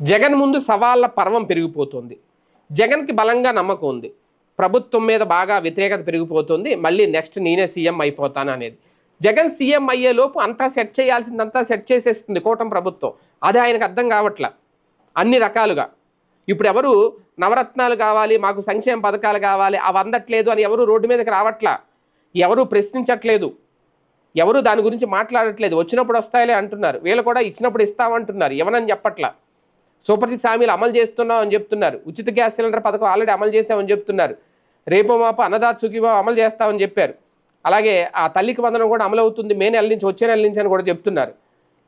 జగన్ ముందు సవాళ్ళ పర్వం పెరిగిపోతుంది. జగన్కి బలంగా నమ్మకం ఉంది. ప్రభుత్వం మీద బాగా వ్యతిరేకత పెరిగిపోతుంది. మళ్ళీ నెక్స్ట్ నేనే సీఎం అయిపోతాను అనేది. జగన్ సీఎం అయ్యేలోపు అంతా సెట్ చేయాల్సిందంతా సెట్ చేసేస్తుంది కూటమి ప్రభుత్వం. అది ఆయనకు అర్థం కావట్లా? అన్ని రకాలుగా. ఇప్పుడు ఎవరు నవరత్నాలు కావాలి మాకు సంక్షేమ పథకాలు కావాలి అవి అందట్లేదు అని ఎవరు రోడ్డు మీదకి రావట్లా? ఎవరు ప్రశ్నించట్లేదు. ఎవరు దాని గురించి మాట్లాడట్లేదు. వచ్చినప్పుడు వస్తాయిలే అంటున్నారు. వీళ్ళు కూడా ఇచ్చినప్పుడు ఇస్తామంటున్నారు. ఎవరని చెప్పట్లా? సూపర్ సిక్స్ హామీలు అమలు చేస్తున్నాం అని చెప్తున్నారు. ఉచిత గ్యాస్ సిలిండర్ పథకం ఆల్రెడీ అమలు చేస్తామని చెప్తున్నారు. రేపు మాప అన్నదాత చుకీబాబు అమలు చేస్తామని చెప్పారు. అలాగే ఆ తల్లికి వందనం కూడా అమలు అవుతుంది మే నెల నుంచి వచ్చే నెల నుంచి అని కూడా చెప్తున్నారు.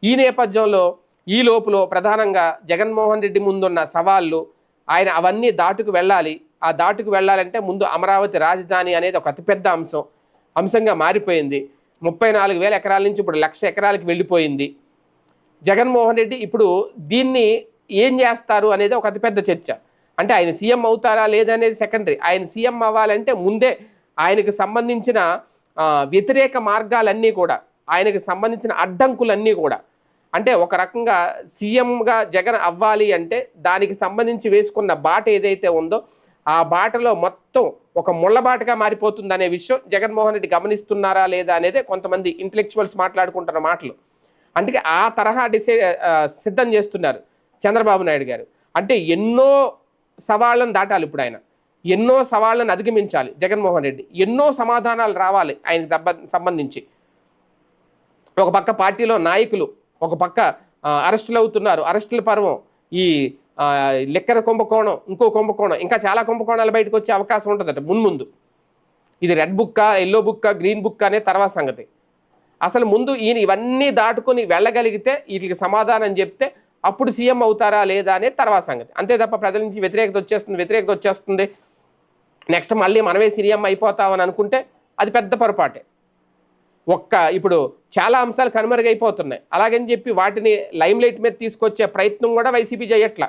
ఈ నేపథ్యంలో ఈ లోపులో ప్రధానంగా జగన్మోహన్ రెడ్డి ముందున్న సవాళ్ళు ఆయన అవన్నీ దాటుకు వెళ్ళాలి. ఆ దాటుకు వెళ్ళాలంటే ముందు అమరావతి రాజధాని అనేది ఒక అతిపెద్ద అంశం అంశంగా మారిపోయింది. ముప్పై నాలుగు వేల ఎకరాల నుంచి ఇప్పుడు లక్ష ఎకరాలకు వెళ్ళిపోయింది. జగన్మోహన్ రెడ్డి ఇప్పుడు దీన్ని ఏం చేస్తారు అనేది ఒక అతిపెద్ద చర్చ. అంటే ఆయన సీఎం అవుతారా లేదనేది సెకండరీ ఆయన సీఎం అవ్వాలంటే ముందే ఆయనకు సంబంధించిన వ్యతిరేక మార్గాలన్నీ కూడా ఆయనకు సంబంధించిన అడ్డంకులన్నీ కూడా. అంటే ఒక రకంగా సీఎంగా జగన్ అవ్వాలి అంటే దానికి సంబంధించి వేసుకున్న బాట ఏదైతే ఉందో ఆ బాటలో మొత్తం ఒక ముళ్ళబాటగా మారిపోతుంది అనే విషయం జగన్మోహన్ రెడ్డి గమనిస్తున్నారా లేదా అనేది కొంతమంది ఇంటలెక్చువల్స్ మాట్లాడుకుంటున్న మాటలు. అందుకే ఆ తరహా డిసైడ్ సిద్ధం చేస్తున్నారు. చంద్రబాబు నాయుడు గారు. అంటే ఎన్నో సవాళ్ళను దాటాలి ఇప్పుడు ఆయన. ఎన్నో సవాళ్ళను అధిగమించాలి జగన్మోహన్ రెడ్డి. ఎన్నో సమాధానాలు రావాలి ఆయనకు దెబ్బ సంబంధించి. ఒక పక్క పార్టీలో నాయకులు ఒక పక్క అరెస్టులు అవుతున్నారు. అరెస్టుల పర్వం ఈ లెక్కర లిక్కర కుంభకోణం ఇంకో కుంభకోణం ఇంకా చాలా కుంభకోణాలు బయటకు వచ్చే అవకాశం ఉంటుందట మున్ముందు ఇది రెడ్ బుక్కా ఎల్లో బుక్కా గ్రీన్ బుక్ అనే తర్వాత సంగతి. అసలు ముందు ఈయన ఇవన్నీ దాటుకొని వెళ్ళగలిగితే వీటికి సమాధానం చెప్తే అప్పుడు సీఎం అవుతారా లేదా అనేది తర్వాత సంగతి. అంతే తప్ప ప్రజల నుంచి వ్యతిరేకత వచ్చేస్తుంది వ్యతిరేకత వచ్చేస్తుంది. నెక్స్ట్ మళ్ళీ మనమే సీఎం అయిపోతామని అనుకుంటే అది పెద్ద పొరపాటే. ఒక్క ఇప్పుడు చాలా అంశాలు కనుమరుగైపోతున్నాయి. అలాగని చెప్పి వాటిని లైమ్లైట్ మీద తీసుకొచ్చే ప్రయత్నం కూడా వైసీపీ చేయట్లా.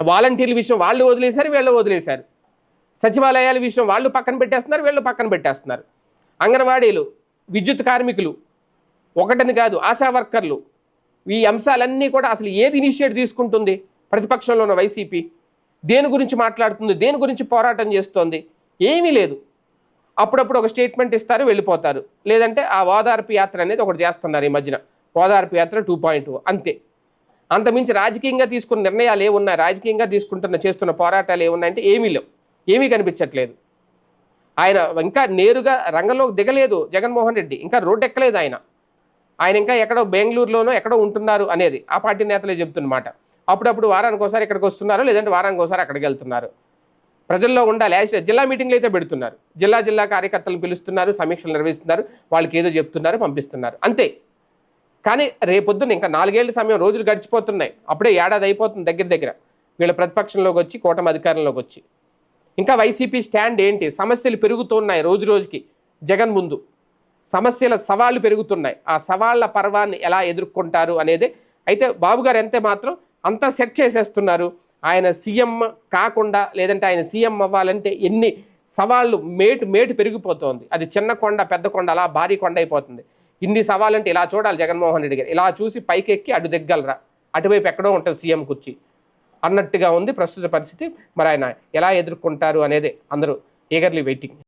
వాలంటీర్ల విషయం వాళ్ళు వదిలేశారు వీళ్ళు వదిలేశారు. సచివాలయాల విషయం వాళ్ళు పక్కన పెట్టేస్తున్నారు వీళ్ళు పక్కన పెట్టేస్తున్నారు. అంగన్వాడీలు విద్యుత్ కార్మికులు ఒకటని కాదు ఆశా వర్కర్లు ఈ అంశాలన్నీ కూడా అసలు ఏది ఇనిషియేట్ తీసుకుంటుంది? ప్రతిపక్షంలో ఉన్న వైసీపీ దేని గురించి మాట్లాడుతుంది? దేని గురించి పోరాటం చేస్తోంది? ఏమీ లేదు. అప్పుడప్పుడు ఒక స్టేట్మెంట్ ఇస్తారు వెళ్ళిపోతారు. లేదంటే ఆ ఓదార్పు యాత్ర అనేది ఒకటి చేస్తున్నారు ఈ మధ్యన. ఓదార్పు యాత్ర టూ పాయింట్ అంతే. అంతమించి రాజకీయంగా తీసుకున్న నిర్ణయాలు ఏమున్నాయి? రాజకీయంగా తీసుకుంటున్న చేస్తున్న పోరాటాలు ఏమున్నాయంటే ఏమీ లేవు. ఏమీ కనిపించట్లేదు. ఆయన ఇంకా నేరుగా రంగంలోకి దిగలేదు జగన్మోహన్ రెడ్డి. ఇంకా రోడ్డు ఎక్కలేదు ఆయన. ఆయన ఇంకా ఎక్కడో బెంగళూరులోనో ఎక్కడో ఉంటున్నారు అనేది ఆ పార్టీ నేతలే చెబుతున్నమాట అప్పుడప్పుడు వారానికి ఒకసారి ఇక్కడికి వస్తున్నారు లేదంటే వారానికి ఒకసారి అక్కడికి వెళ్తున్నారు. ప్రజల్లో ఉండాలి. యాజ్ జిల్లా మీటింగ్లు అయితే పెడుతున్నారు. జిల్లా జిల్లా కార్యకర్తలను పిలుస్తున్నారు సమీక్షలు నిర్వహిస్తున్నారు వాళ్ళకి ఏదో చెప్తున్నారు పంపిస్తున్నారు. అంతే. కానీ రేపొద్దున ఇంకా నాలుగేళ్ళ సమయం రోజులు గడిచిపోతున్నాయి. అప్పుడే ఏడాది అయిపోతుంది దగ్గర దగ్గర. వీళ్ళ ప్రతిపక్షంలోకి వచ్చి కూటమి అధికారంలోకి వచ్చి. ఇంకా వైసీపీ స్టాండ్ ఏంటి? సమస్యలు పెరుగుతున్నాయి రోజు రోజుకి. జగన్ ముందు. సమస్యల సవాళ్ళు పెరుగుతున్నాయి. ఆ సవాళ్ళ పర్వాన్ని ఎలా ఎదుర్కొంటారు అనేది అయితే బాబు గారు అంతే మాత్రం అంతా సెట్ చేసేస్తున్నారు. ఆయన సీఎం కాకుండా లేదంటే ఆయన సీఎం అవ్వాలంటే ఎన్ని సవాళ్ళు మేటు మేటు పెరిగిపోతోంది. అది చిన్న కొండ పెద్ద కొండ అలా భారీ కొండ అయిపోతుంది. ఇన్ని సవాళ్ళంటే ఇలా చూడాలి జగన్మోహన్ రెడ్డి గారు. ఇలా చూసి పైకెక్కి అటు దిగ్గలరా? అటువైపు ఎక్కడో ఉంటుంది సీఎం కుర్చీ. అన్నట్టుగా ఉంది ప్రస్తుత పరిస్థితి. మరి ఆయన ఎలా ఎదుర్కొంటారు అనేది అందరూ ఈగర్లీ వెయిటింగ్